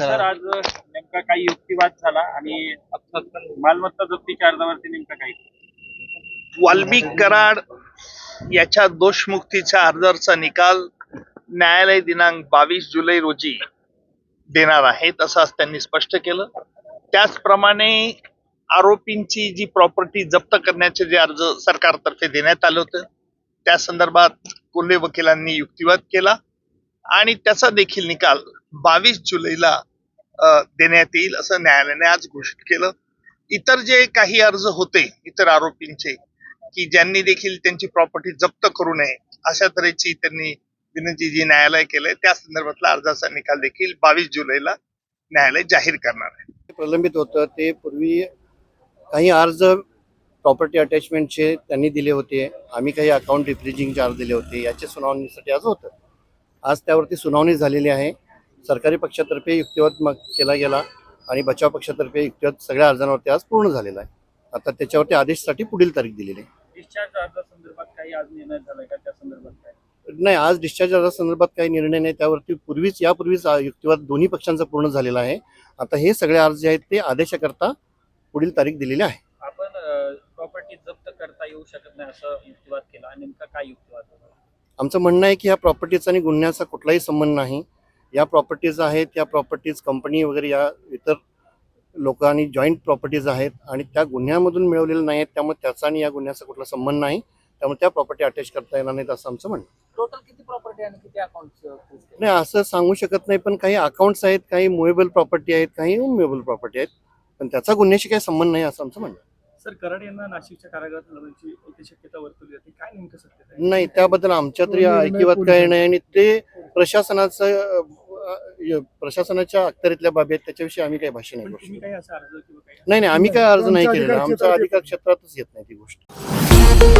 Sir आज नेमका काही युक्तिवाद झाला आणि मालमत्ता जप्तीच्या अर्जावरती नेमका काही वाल्मिक कराड याच्या दोषमुक्तीच्या अर्जाचा निकाल न्यायालय दिनांक बावीस जुलै रोजी देणार आहेत असं आज त्यांनी स्पष्ट केलं. त्याचप्रमाणे आरोपींची जी प्रॉपर्टी जप्त करण्याचे जे अर्ज सरकारतर्फे देण्यात आलं होतं त्या संदर्भात कोल्हे वकिलांनी युक्तिवाद केला. आणि त्याचा देखील निकाल बावीस जुलैला देण्यात येईल असं न्यायालयाने आज घोषित केलं. इतर जे काही अर्ज होते इतर आरोपींचे की ज्यांनी देखील त्यांची प्रॉपर्टी जप्त करू नये अशा तऱ्हेची त्यांनी विनंती जी न्यायालय केलंय त्या संदर्भातला अर्जाचा निकाल देखील बावीस जुलैला न्यायालय जाहीर करणार आहे. प्रलंबित होतं ते पूर्वी काही अर्ज प्रॉपर्टी अटॅचमेंटचे त्यांनी दिले होते. आम्ही काही अकाउंट रिफ्रिजिंगचे अर्ज दिले होते. याच्या सुनावणीसाठी आज होतं. आज त्यावरती सुनावणी झालेली आहे. सरकारी पक्षातर्फे युक्तिवाद मग केला गेला आणि बचाव पक्षातर्फे युक्तिवाद सगळ्या अर्जांवरती आज पूर्ण झालेला आहे. आता त्याच्यावरती आदेशसाठी पुढील तारीख दिलेली आहे. डिस्चार्ज अर्जासंदर्भात काही आज निर्णय झालाय का? त्या संदर्भात काय? नाही आज डिस्चार्ज अर्जासंदर्भात काही निर्णय नाही. त्यावरती पूर्वीच यापूर्वीच युक्तिवाद दोन्ही पक्षांचा पूर्ण झालेला आहे. आता हे सगळे अर्ज जे आहेत ते आदेशाकरता पुढील तारीख दिलेली आहे. आपण प्रॉपर्टी जप्त करता येऊ शकत नाही असं युक्तिवाद केला. नेमका काय युक्तिवाद होता? आमचं म्हणणं आहे की ह्या प्रॉपर्टीचा आणि गुन्ह्याचा कुठलाही संबंध नाही. या प्रॉपर्टीज आहेत या प्रॉपर्टीज कंपनी वगैरे या इतर लोकांनी जॉईंट प्रॉपर्टीज आहेत आणि त्या गुन्ह्यामधून मिळवलेल्या नाही आहेत त्यामुळे त्याचा आणि या गुन्ह्याचा कुठला संबंध नाही त्यामुळे त्या प्रॉपर्टी अटॅच करता येणार नाहीत असं आमचं म्हणणं. टोटल किती प्रॉपर्टी आणि किती अकाउंट नाही असं सांगू शकत नाही पण काही अकाउंट्स आहेत काही मुवेबल प्रॉपर्टी आहेत काही अनमुवेबल प्रॉपर्टी आहेत पण त्याचा गुन्ह्याशी काही संबंध नाही असं आमचं म्हणणं. सर कराड यांना नाशिकच्या कारागृहात शक्यता वर्तवली जाते काय नेमकं सत्य आहे नाही त्याबद्दल आमच्या तरी ऐकिवात काही नाही आणि ते प्रशासनाचं अं, प्रशासनाच्या अखत्यारीतल्या बाबी आहेत त्याच्याविषयी आम्ही काही भाष्य नाही करू शकत. नाही नाही आम्ही काय अर्ज नाही केलेला. आमच्या अधिकार क्षेत्रातच येत नाही ती गोष्ट.